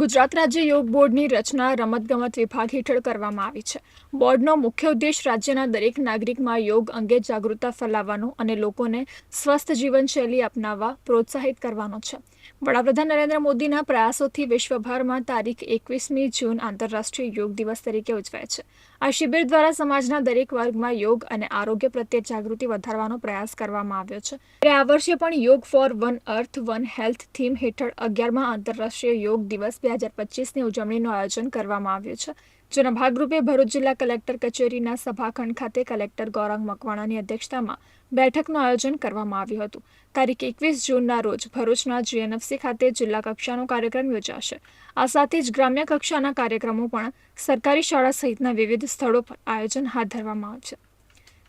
ગુજરાત રાજ્ય યોગ બોર્ડની રચના રમતગમત વિભાગ હેઠળ કરવામાં આવી છે. બોર્ડનો મુખ્ય ઉદ્દેશ રાજ્યના દરેક નાગરિકમાં યોગ અંગે જાગૃતતા ફેલાવવાનો અને લોકોને સ્વસ્થ જીવનશૈલી અપનાવવા પ્રોત્સાહિત કરવાનો છે. વડાપ્રધાન નરેન્દ્ર મોદીના પ્રયાસોથી વિશ્વભરમાં તારીખ એકવીસમી જૂન આંતરરાષ્ટ્રીય યોગ દિવસ તરીકે ઉજવાય છે. આ શિબિર દ્વારા સમાજના દરેક વર્ગમાં યોગ અને આરોગ્ય પ્રત્યે જાગૃતિ વધારવાનો પ્રયાસ કરવામાં આવ્યો છે. ત્યારે આ વર્ષે પણ yoga for one earth one health theme હેઠળ અગિયારમાં આંતરરાષ્ટ્રીય યોગ દિવસ બે હજાર પચીસની ઉજવણીનું આયોજન કરવામાં આવ્યું છે, જેના ભાગરૂપે ભરૂચ જિલ્લા કલેક્ટર કચેરીના સભાખંડ ખાતે કલેક્ટર ગૌરાંગ મકવાણાની અધ્યક્ષતામાં બેઠકનું આયોજન કરવામાં આવ્યું હતું. તારીખ એકવીસ જૂનના રોજ ભરૂચના જીએનએફસી ખાતે જિલ્લા કક્ષાનો કાર્યક્રમ યોજાશે. આ સાથે જ ગ્રામ્ય કક્ષાના કાર્યક્રમો પણ સરકારી શાળા સહિતના વિવિધ સ્થળો પર આયોજન હાથ ધરવામાં આવશે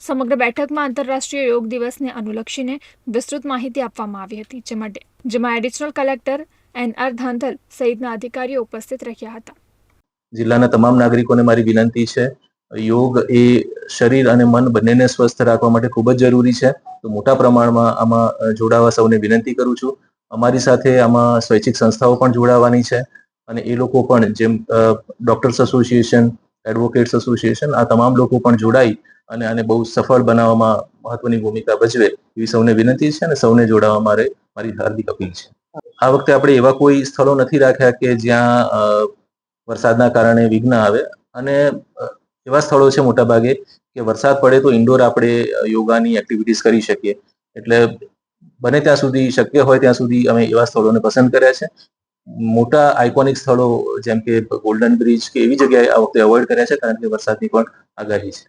સમગ્ર બેઠકમાં આંતરરાષ્ટ્રીય યોગ દિવસને અનુલક્ષીને વિસ્તૃત માહિતી આપવામાં આવી હતી. જેમાં જેમાં additional collector N R Dhandhal સહિતના અધિકારીઓ ઉપસ્થિત રહ્યા હતા. જિલ્લાના તમામ નાગરિકોને મારી વિનંતી છે, યોગ એ શરીર અને મન બંનેને સ્વસ્થ રાખવા માટે ખૂબ જ જરૂરી છે. તો મોટા પ્રમાણમાં આમાં જોડાવા સૌને વિનંતી કરું છું. અમારી સાથે આમાં સ્વૈચ્છિક સંસ્થાઓ પણ જોડાવાની છે અને એ લોકો પણ જેમ ડોક્ટર્સ એસોસિએશન, એડવોકેટ્સ એસોસિએશન, આ તમામ લોકો પણ જોડાઈ અને આને બહુ સફળ બનાવવામાં મહત્વની ભૂમિકા ભજવે એવી સૌને વિનંતી છે અને સૌને જોડાવા મારે મારી હાર્દિક અપીલ છે. આ વખતે આપણે એવા કોઈ સ્થળો નથી રાખ્યા કે જ્યાં વરસાદના કારણે વિઘ્ન આવે. અને એવા સ્થળો છે મોટાભાગે કે વરસાદ પડે તો ઇન્ડોર આપણે યોગાની એક્ટિવિટીઝ કરી શકીએ. એટલે બને ત્યાં સુધી, શક્ય હોય ત્યાં સુધી અમે એવા સ્થળોને પસંદ કર્યા છે. મોટા આઇકોનિક સ્થળો જેમ કે ગોલ્ડન બ્રિજ કે એવી જગ્યાએ આ વખતે અવોઇડ કર્યા છે કારણ કે વરસાદની પણ આગાહી છે.